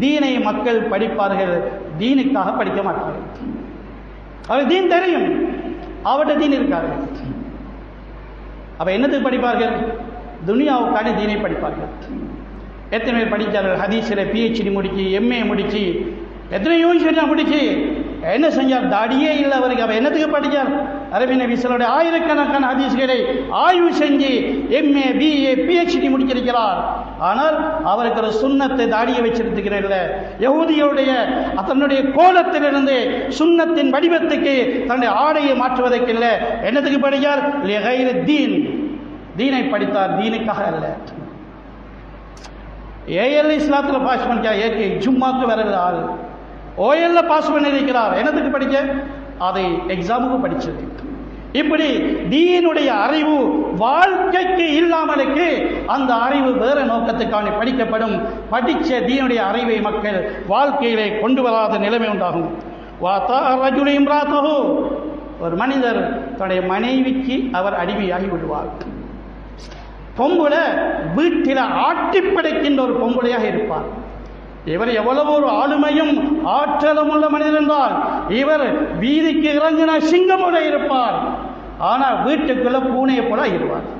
தீனை மக்கள் படிப்பார்கள். தீனுக்காக படிக்க மாட்டார்கள். அவர் தீன் தெரியும். அவட்ட தீன் இருக்காரு அப்ப என்னத்துக்கு படிப்பார்கள்? துனியாவுக்கான தீனை படிப்பார்கள். எத்தனை பேர் படித்தார்கள்? ஹதீஸில் பிஹெச்டி முடிச்சு எம்ஏ முடிச்சு எத்தனை யூனிவர்சிட்டி முடிச்சு. என்ன செஞ்சார்? தாடியே இல்லை அவருக்கு. அவ என்னத்துக்கு படித்தார்? அரபி நபிசலுடைய ஆயிரக்கணக்கான ஹதீஸ்களை ஆய்வு செஞ்சு எம்ஏ பிஏ பிஹெச்டி முடிச்சிருக்கிறார் ஆனால் அவருக்கு ஒரு சுண்ணத்தை தாடியை வச்சிருக்கிறதில்ல யகுதியுடைய தன்னுடைய கோலத்திலிருந்து சுண்ணத்தின் வடிவத்துக்கு தன்னுடைய ஆடையை மாற்றுவதற்கு இல்லை. என்னத்துக்கு படித்தார்? லிகைரு தீன். தீனை படித்தார். தீனுக்காக அல்ல. ஏஎல் இஸ்லாத்தில் பாஸ் பண்ணிக்கா ஏக்கு ஜும்மாக்கு வருகிற ஆள். ஓஎல்ல பாஸ் பண்ணியிருக்கிறார். என்னத்துக்கு படிக்க? அதை எக்ஸாமுக்கு படிச்சது. இப்படி தீனுடைய அறிவு வாழ்க்கைக்கு இல்லாமலுக்கு அந்த அறிவு வேற நோக்கத்துக்கான படிக்கப்படும். படித்த தீனுடைய அறிவை மக்கள் வாழ்க்கையிலே கொண்டு வராத நிலைமை உண்டாகும். வாத்தா ஒரு மனிதர் தன்னுடைய மனைவிக்கு அவர் அடிமையாகி விடுவார். பொம்பளை வீட்டில் ஆட்டி படைக்கின்ற ஒரு பொம்புளையாக இருப்பார். இவர் எவ்வளவு ஒரு ஆளுமையும் ஆற்றலும் உள்ள மனிதர் என்றால் இவர் வீதிக்கு இறங்கின சிங்கம் போல இருப்பார். ஆனால் வீட்டுக்குள்ள பூனையை போல இருப்பார்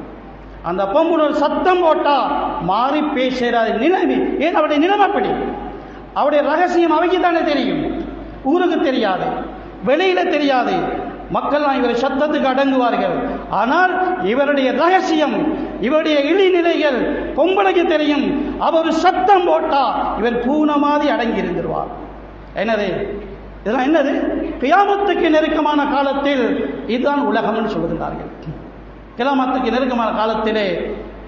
அந்த பொம்புல ஒரு சத்தம் போட்டா மாறி பேசுகிறார் நிலைமை ஏன் அவருடைய நிலைமைப்படி அவருடைய ரகசியம் அவைக்கு தானே தெரியும். ஊருக்கு தெரியாது. வெளியில தெரியாது. மக்கள்லாம் இவர் சத்தத்துக்கு அடங்குவார்கள். ஆனால் இவருடைய ரகசியம் இவருடைய இழிநிலைகள் பொம்பளைக்கு தெரியும். அவர் சத்தம் போட்டா இவர் பூனை மாதிரி அடங்கி இருந்துருவார் என்னது? இதெல்லாம் என்னது? கியாமத்துக்கு நெருக்கமான காலத்தில் இதுதான் உலகம்னு சொல்லுகிறார்கள். கியாமத்துக்கு நெருக்கமான காலத்திலே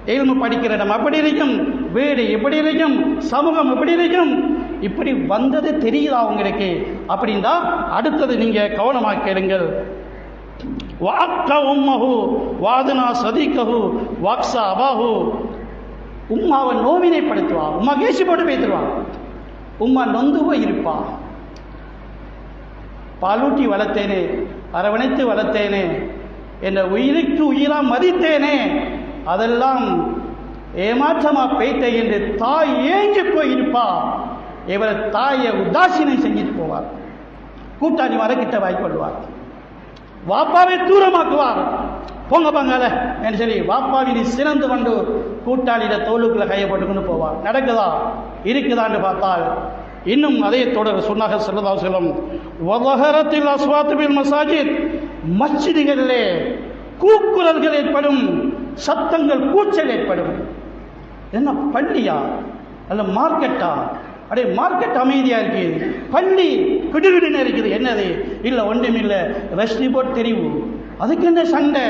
எல்மு படிக்கிற இடம் அப்படி இருக்கும் வீடு இப்படி இருக்கும் சமூகம் இப்படி இருக்கும். இப்படி வந்தது தெரியுதா உங்களுக்கு? அப்படின்னா அடுத்தது நீங்கள் கவனமாக கேளுங்கள். வாக்க உம்மஹு வாதுனா சதிக்கஹு வாக்ஸா அபாஹு. உம்மாவை நோவினைப்படுத்துவா உம்மா கேசி போட்டு பேத்துருவா. உம்மா நொந்து போய் இருப்பா. பாலூட்டி வளர்த்தேனே அரவணைத்து வளர்த்தேனே என்ற உயிருக்கு உயிரா மதித்தேனே அதெல்லாம் ஏமாற்றமா பெய்த என்று தாய் ஏங்கி போயிருப்பா. இவர் தாயை உதாசீனம் செஞ்சுட்டு போவார். கூட்டாளி மரக்கிட்ட வாய்க்கொள்வார். வாப்பாவை தூரமாக்குவார். போங்க பாங்கால என்று சொல்லி வாப்பாவினை சிறந்து கொண்டு கூட்டாளியிட தோலுக்குள்ள கையை போட்டுக்கொண்டு போவார். நடக்குதா? இருக்குதான்னு பார்த்தால் இன்னும் அதே தொடர் சொன்னாக செல்லதா செல்லும் வதகரத்தில் அஸ்வாத்துபில் மசாஜித். மஸ்ஜிதுகளிலே கூக்குரல்கள் ஏற்படும் சத்தங்கள் கூச்சல் ஏற்படும். என்ன பள்ளியா? அல்ல மார்க்கெட்டா? அப்படியே மார்க்கெட் அமைதியாக இருக்குது பள்ளி கிடுகிடுன்னு இருக்குது. என்னது? இல்லை ஒன்றுமில்லை. ரஷ்னி ரிப்போர்ட் தெரிவு. அதுக்கு என்ன சண்டை?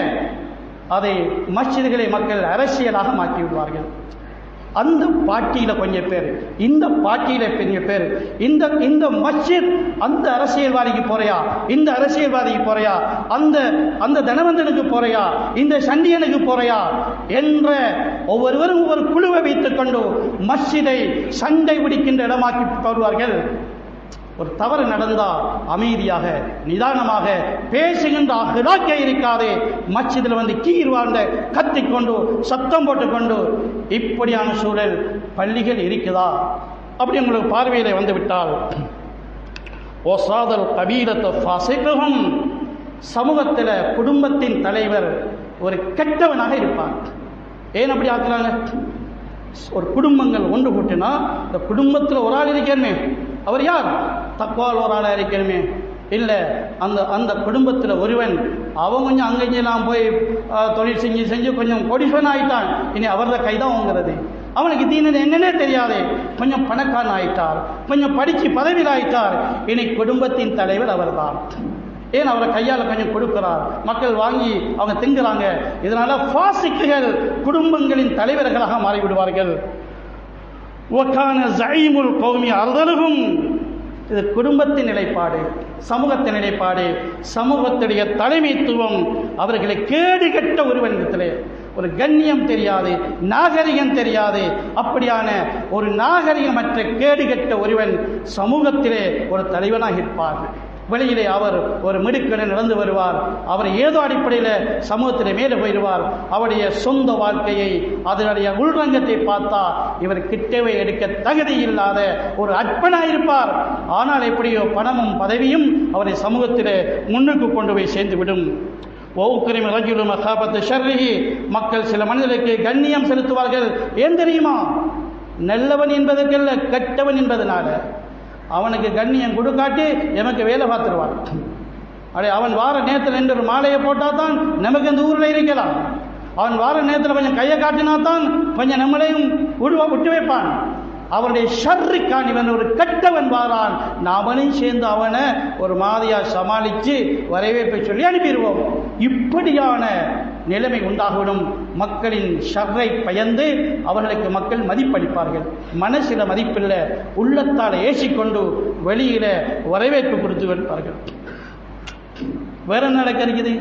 அதை மஸ்ஜிதுகளை மக்கள் அரசியலாக மாற்றி விடுவார்கள் அந்த பாட்டியில கொஞ்சம் பேர் இந்த பாட்டியில கொஞ்சம் பேர் இந்த இந்த மஸ்ஜித் அந்த அரசியல்வாதிக்கு போறையா இந்த அரசியல்வாதிக்கு போறையா அந்த அந்த தனவந்தனுக்கு போறையா இந்த சண்டியனுக்கு போறையா என்ற ஒவ்வொருவரும் ஒவ்வொரு குழுவை வைத்துக் கொண்டு மஸ்ஜிதை சண்டை பிடிக்கின்ற இடமாக்கி வருவார்கள் ஒரு தவறு நடந்தா அமைதியாக நிதானமாக பேசுகின்ற அகலாக்கே இருக்காதே. மச்சத்தில் வந்து கீர் வாழ்ந்த கத்திக்கொண்டு சத்தம் போட்டுக்கொண்டு இப்படியான சூழல் பள்ளிகள் இருக்குதா? அப்படி உங்களுக்கு பார்வையில் வந்துவிட்டால் ஓசாதல் கபீரத்தை ஃபாசிககம் சமூகத்தில் குடும்பத்தின் தலைவர் ஒரு கெட்டவனாக இருப்பார் ஏன் அப்படி ஆக்குறாங்க? ஒரு குடும்பங்கள் ஒன்று கூட்டினா இந்த குடும்பத்தில் ஒரு ஆள் இருக்கேன்னு. அவர் யார்? தக்குவால் ஒரு ஆளாக இருக்கணுமே. இல்லை அந்த அந்த குடும்பத்தில் ஒருவன் அவன் கொஞ்சம் அங்கெல்லாம் போய் தொழில் செஞ்சு செஞ்சு கொஞ்சம் கொடிசன் ஆயிட்டான். இனி அவரது கைதான் வாங்குறது அவனுக்கு தீனது என்னன்னே தெரியாது. கொஞ்சம் பணக்காரன் ஆயிட்டார். கொஞ்சம் படித்து பதவியில் ஆயிட்டார். இனி குடும்பத்தின் தலைவர் அவர்தான். ஏன் அவரை கையால் கொஞ்சம் கொடுக்கிறார்? மக்கள் வாங்கி அவங்க திங்குறாங்க. இதனால ஃபாசிக்குகள் குடும்பங்களின் தலைவர்களாக மாறிவிடுவார்கள். ஒக்கான ஜைமுல் கௌமி அறுதலுகும் இது குடும்பத்தின் நிலைப்பாடு சமூகத்தின் நிலைப்பாடு சமூகத்துடைய தலைமைத்துவம். அவர்களை கேடுகட்ட ஒருவனிடத்திலே ஒரு கண்ணியம் தெரியாது நாகரிகம் தெரியாது. அப்படியான ஒரு நாகரிகமற்ற கேடுகட்ட ஒருவன் சமூகத்திலே ஒரு தலைவனாக இருப்பார் வெளியிலே அவர் ஒரு மிடுக்கென நடந்து வருவார். அவர் ஏதோ அடிப்படையில் சமூகத்தில் மேலே போயிடுவார். அவருடைய சொந்த வாழ்க்கையை அதனுடைய உள்ரங்கத்தை பார்த்தா இவர் கிட்டவே எடுக்க தகுதி இல்லாத ஒரு அற்பனாக இருப்பார். ஆனால் எப்படியோ பணமும் பதவியும் அவரை சமூகத்தில் முன்னுக்கு கொண்டு போய் சேர்ந்துவிடும் விடும். ஒவ்வொரு ரஜுலு மகாபத்து ஷர்ரிஹி மக்கள் சில மனிதர்களுக்கு கண்ணியம் செலுத்துவார்கள். ஏன் தெரியுமா? நல்லவன் என்பதற்கல்ல கெட்டவன் என்பதனால. அவனுக்கு கண்ணியம் கொடுக்காட்டி எமக்கு வேலை பார்த்துருவான். அடே அவன் வார நேரத்தில் நின்று ஒரு மாலையை போட்டால் தான் நமக்கு இந்த ஊரில் இருக்கலாம். அவன் வார நேரத்தில் கொஞ்சம் கையை காட்டினா தான் கொஞ்சம் நம்மளையும் உருவ விட்டு வைப்பான். அவனுடைய ஷர்ருக்கான் இவன் ஒரு கட்டவன் வாரான். அவனையும் சேர்ந்து அவனை ஒரு மாதிரியாக சமாளித்து வரவேற்பை சொல்லி அனுப்பிடுவோம். இப்படியான நிலைமை உண்டாகிவிடும் மக்களின் ஷர்ரை பயந்து அவர்களுக்கு மக்கள் மதிப்பளிப்பார்கள். மனசில் மதிப்பில்லை உள்ளத்தால் ஏசிக்கொண்டு வெளியில் வரவேற்பு கொடுத்து வைப்பார்கள் வேற என்ன நடக்கிறது